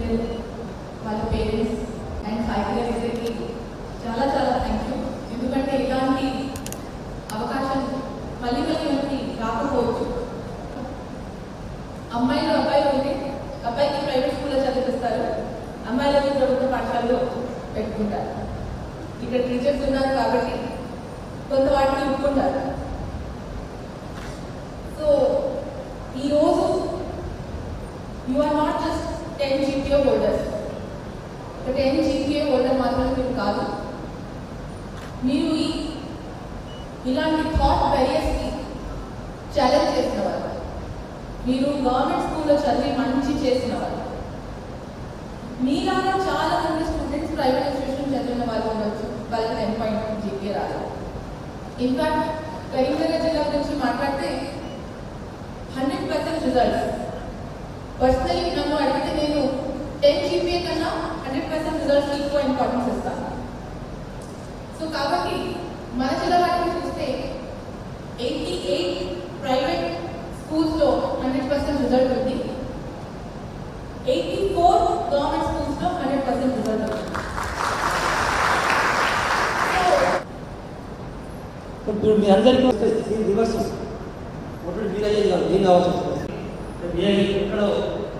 Children వాళ్ళ parents and సాహిత్య లీడర్కి చాలా చాలా థ్యాంక్ యూ ఎందుకంటే ఇలాంటి అవకాశం మళ్ళీ మళ్ళీ మనకి రాకపోవచ్చు. అమ్మాయిలు అబ్బాయిలు ఉంటే అబ్బాయికి ప్రైవేట్ స్కూల్లో చదివిస్తారు అమ్మాయిలకి ప్రభుత్వ పాఠశాలలో పెట్టుకుంటారు. ఇక్కడ టీచర్స్ ఉన్నారు కాబట్టి కొంత వాటిని ఇప్పుకుంటారు సో ఈరోజు you are not just ten GPA ఒక టెన్ జీపీఏ హోల్డర్ మాత్రమే మీరు కాదు. మీరు ఈ ఇలాంటి థాట్ బ్యారియర్స్కి ఛాలెంజ్ చేసిన వాళ్ళు. మీరు గవర్నమెంట్ స్కూల్లో చదివి మంచి చేసిన వాళ్ళు. మీలాగా చాలా మంది స్టూడెంట్స్ ప్రైవేట్ ఇన్స్టిట్యూషన్ చదివిన వాళ్ళు ఉండొచ్చు. వాళ్ళకి టెన్ పాయింట్ జీపీఏ రాదు. ఇన్ఫాక్ట్ కరీంనగర్ జిల్లా గురించి మాట్లాడితే హండ్రెడ్ పర్సెంట్ రిజల్ట్స్ పర్సనలీ నన్ను అడిగితే నేను టెన్ జీపీఏ కన్నా హండ్రెడ్ పర్సెంట్ రిజల్ట్స్ ఎక్కువ ఇంపార్టెన్స్ ఇస్తాను సో కాబట్టి మన జిల్లా వాటిని చూస్తే ఎయిటీ ఎయిట్ ప్రైవేట్ స్కూల్స్లో హండ్రెడ్ పర్సెంట్ రిజల్ట్ ఉంది ఎయిటీ ఫోర్ గవర్నమెంట్ స్కూల్స్లో హండ్రెడ్ పర్సెంట్ రిజల్ట్ ఉంది సో ఇప్పుడు మీ అందరికీ వస్తే దీని రివర్స్ వస్తుంది ఒకటి మీరు అయ్యేది కాదు ఏం కావాల్సి వస్తుంది ఏ ఎక్కడో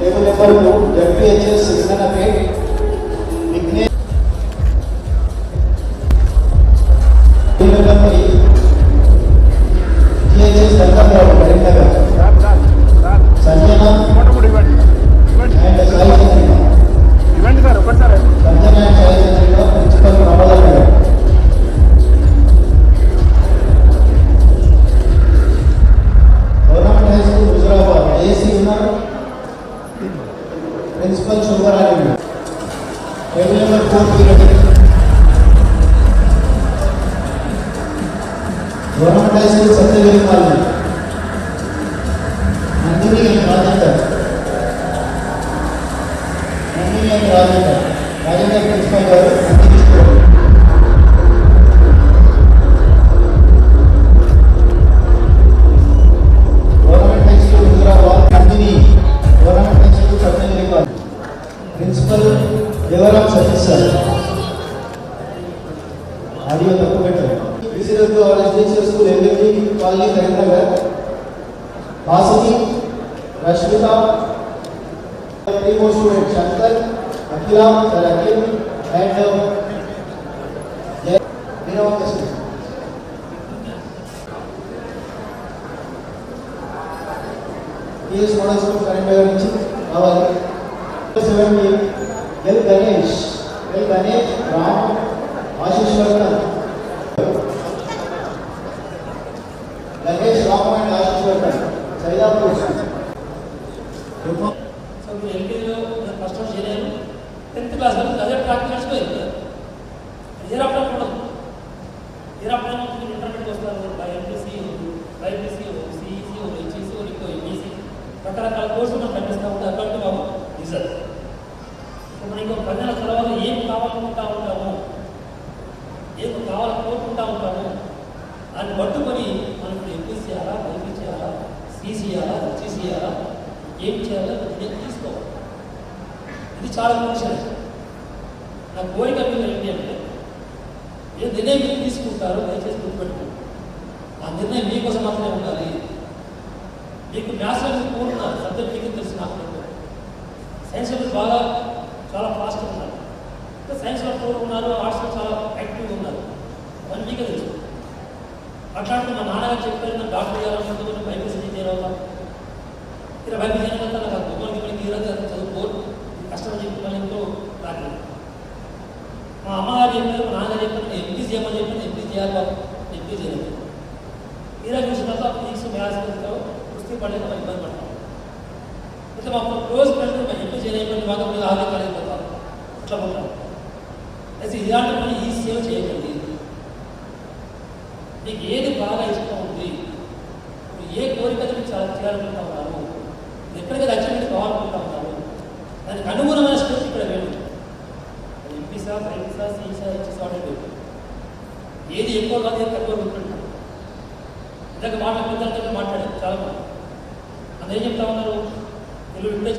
they will ever know WHS 6 and a principal Shobha Rajan table number four की government high school Satyavedi colony principal Jawaharram Satish sir are you document this is the residential school एवरेजी colony Karimnagar Vasini Rashmita three more students shankar akhila sir akhil and jay meera officer he is one of the current member of our Ganesh. L Ganesh Ram Ashish Vardhan Ganesh Ram and Ashish Vardhan Saidapur. So మీరు ఎల్కేజీలో first tenth class వరకు అదే ప్రాక్టికల్స్లో వెళ్తారు ఇయరాప్టర్ కూడా ఇయరాప్టర్ మీరు intermediate వస్తారు. By MPC BiPC CEC HEC ఇంకో MEC రకరకాల కోర్సులు మనం కనిపిస్తూ ఉంటే అక్కడ బాబు రిజల్ట్ ఇప్పుడు మనం తర్వాత ఏం కావాలనుకుంటా ఉంటాము ఏం కావాలని కోరుకుంటా ఉంటాము దాన్ని పట్టుకొని మనం ఇప్పుడు ఎంపీ చేయాలా బైపీ చేయాలా సీసీ చేయాలా ఏం చేయాలో నిర్ణయం తీసుకోవాలి. ఇది చాలా క్రూషియల్ నా కోరిక మీద ఏంటి అంటే ఏ నిర్ణయం మీరు తీసుకుంటారో దయచేసి గుర్తుపెట్టుకోండి. ఆ నిర్ణయం మీకోసం మాత్రమే ఉండాలి. మీకు మ్యాథ్స్లో మీరు పూర్ణ సబ్జెక్ట్ మీకు తెలిసిన సైన్స్ బాగా చాలా ఫాస్ట్గా ఉన్నారు. ఇంకా సైన్స్లో పూర్ ఉన్నారు ఆర్ట్స్లో చాలా యాక్టివ్గా ఉన్నారు. అవన్నీ మీకే తెలుసు. అట్లాంటి మా నాన్నగారు చెప్పారు నేను డాక్టర్ చేయాలనుకుంటున్నాను బైపీసీ చేయాలి ఇలా బయట చేయడం నాకు భూగోళ మనకి ఈరోజు చదువుకోరు కష్టం చెప్పిన ఎంతో రాలేదు. మా అమ్మగారు చెప్పారు మా నాన్నగారు చెప్పారు నేను ఎంపీ చేయమని చెప్పాను ఎంపీ చేయాలి ఎంపీ చేయలేదు. ఈరోజు చూసిన తర్వాత ఫిజిక్స్ మ్యాథ్స్ కుస్తీ పడలేదు మనం ఇబ్బంది పడతాం ఇట్లా మా క్లోజ్ ఫ్రెండ్స్ మేము ఎంపీ చేయలేకపోతే మాకు మీరు ఆదాయం అయితే ఇలాంటి పని ఈ సేవ చేయకండి. నీకు ఏది బాగా ఇష్టం ఉంది మీరు ఏ కోరికలు చేయాలనుకుంటా ఉన్నావు ఎక్కడికి అచీవ్మెంట్ కావాలనుకుంటా ఉన్నావు దానికి అనుగుణమైన స్టెప్ ఇక్కడ వేడు ఎంపీసా ఐపీసా సీసా హెచ్సా అంటే వేడు ఏది ఎక్కువ కాదు ఏది తక్కువ ఉంటుంటారు ఇందాక మాట్లాడుతుంటే మాట్లాడారు చాలా మంది అదేం చెప్తా ఉన్నారు? తెలుగు